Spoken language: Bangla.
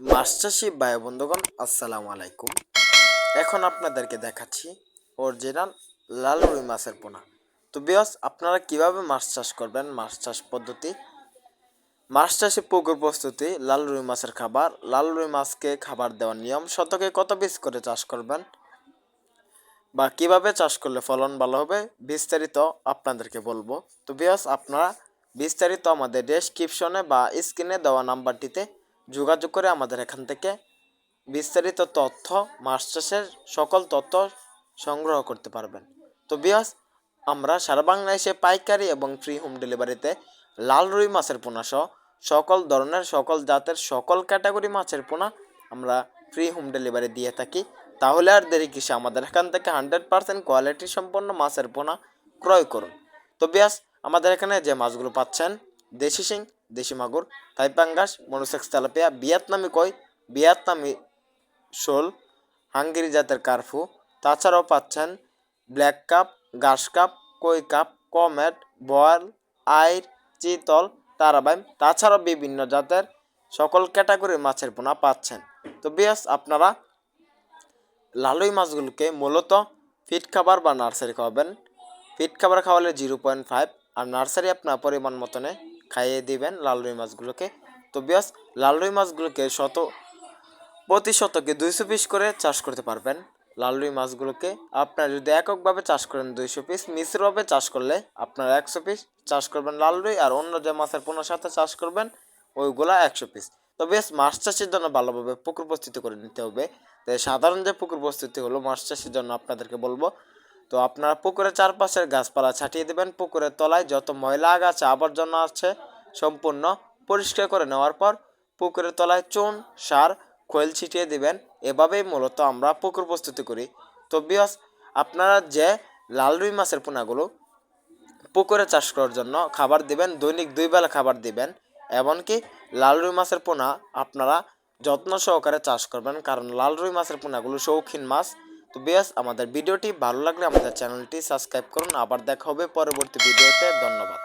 মাছ চাষি বন্ধুগণ, আসসালামু আলাইকুম। এখন আপনাদেরকে দেখাচ্ছি অরিজিনাল লাল রুই মাছের পোনা। তো বিয়স আপনারা কীভাবে মাছ চাষ করবেন, মাছ চাষ পদ্ধতি? মাছ চাষে পুকুর প্রস্তুতি, লাল রুই মাছের খাবার, লাল রুই মাছকে খাবার দেওয়ার নিয়ম শতকে কত পিস করে চাষ করবেন? বা কীভাবে চাষ করলে ফলন ভালো হবে? বিস্তারিত আপনাদেরকে বলব। তো বিয়স আপনারা বিস্তারিত আমাদের ডেসক্রিপশনে বা স্ক্রিনে দেওয়া নাম্বারটিতে যোগাযোগ করে আমাদের এখান থেকে বিস্তারিত তথ্য মাছ চাষের সকল তথ্য সংগ্রহ করতে পারবেন। তো বিয়াস আমরা সারা বাংলাদেশে পাইকারি এবং ফ্রি হোম ডেলিভারিতে লাল রুই মাছের পোনা সহ সকল ধরনের, সকল জাতের, সকল ক্যাটাগরি মাছের পোনা আমরা ফ্রি হোম ডেলিভারি দিয়ে থাকি। তাহলে আর দেরি কিসে? আমাদের এখান থেকে হান্ড্রেড পার্সেন্ট কোয়ালিটি সম্পন্ন মাছের পোনা ক্রয় করুন। তো বিয়াস আমাদের এখানে যে মাছগুলো পাচ্ছেন, দেশি শিং দেশি মাগুর থাইপাঙ্গাস মনোসেক্স তেলাপিয়া ভিয়েতনামি কই ভিয়েতনামি শোল হাঙ্গেরি জাতের কার্ফু, তাছাড়াও পাচ্ছেন ব্ল্যাক কাপ ঘাস কাপ, কই কাপ, কমেট, বয়াল, আইর, চিতল, তারাবাইম, তাছাড়াও বিভিন্ন জাতের সকল ক্যাটাগরির মাছের পোনা পাচ্ছেন। তো বিয়াস, আপনারা লালুই মাছগুলোকে মূলত ফিট খাবার বা নার্সারি খাওয়াবেন। ফিট খাবার খাওয়ালে জিরো পয়েন্ট ফাইভ, আর নার্সারি আপনার পরিমাণ মতনে খাইয়ে দিবেন লাল রুই মাছগুলোকে। তো বিয়াস, লাল রুই মাছগুলোকে শত, প্রতি শতকে দুইশো পিস করে চাষ করতে পারবেন। লাল রুই মাছগুলোকে আপনার যদি এককভাবে চাষ করেন দুইশো পিস, মিশ্রভাবে চাষ করলে আপনার একশো পিস চাষ করবেন লাল রুই আর অন্য যে মাছের পোনার সাথে চাষ করবেন, ওইগুলা একশো পিস। তো বেশ মাছ চাষের জন্য ভালোভাবে পুকুর প্রস্তুতি করে নিতে হবে। তো সাধারণ যে পুকুর প্রস্তুতি হলো মাছ চাষের জন্য আপনাদেরকে বলব তো আপনারা পুকুরের চারপাশের গাছপালা ছাটিয়ে দেবেন। পুকুরের তলায় যত ময়লা আগাছা, আবর্জনা আছে, সম্পূর্ণ পরিষ্কার করে নেওয়ার পর পুকুরের তলায় চুন, সার, খোল ছিটিয়ে দিবেন। এভাবেই মূলত আমরা পুকুর প্রস্তুতি করি। তো বিয়স, আপনারা যে লাল রুই মাছের পোনাগুলো পুকুরে চাষ করার জন্য খাবার দিবেন, দৈনিক দুই বেলা খাবার দিবেন, এমনকি লাল রুই মাছের পোনা আপনারা যত্ন সহকারে চাষ করবেন, কারণ লাল রুই মাছের পোনাগুলো শৌখিন মাছ। তো বেশ আমাদের ভিডিওটি ভালো লাগলে আমাদের চ্যানেলটি সাবস্ক্রাইব করুন। আবার দেখা হবে পরবর্তী ভিডিওতে। ধন্যবাদ।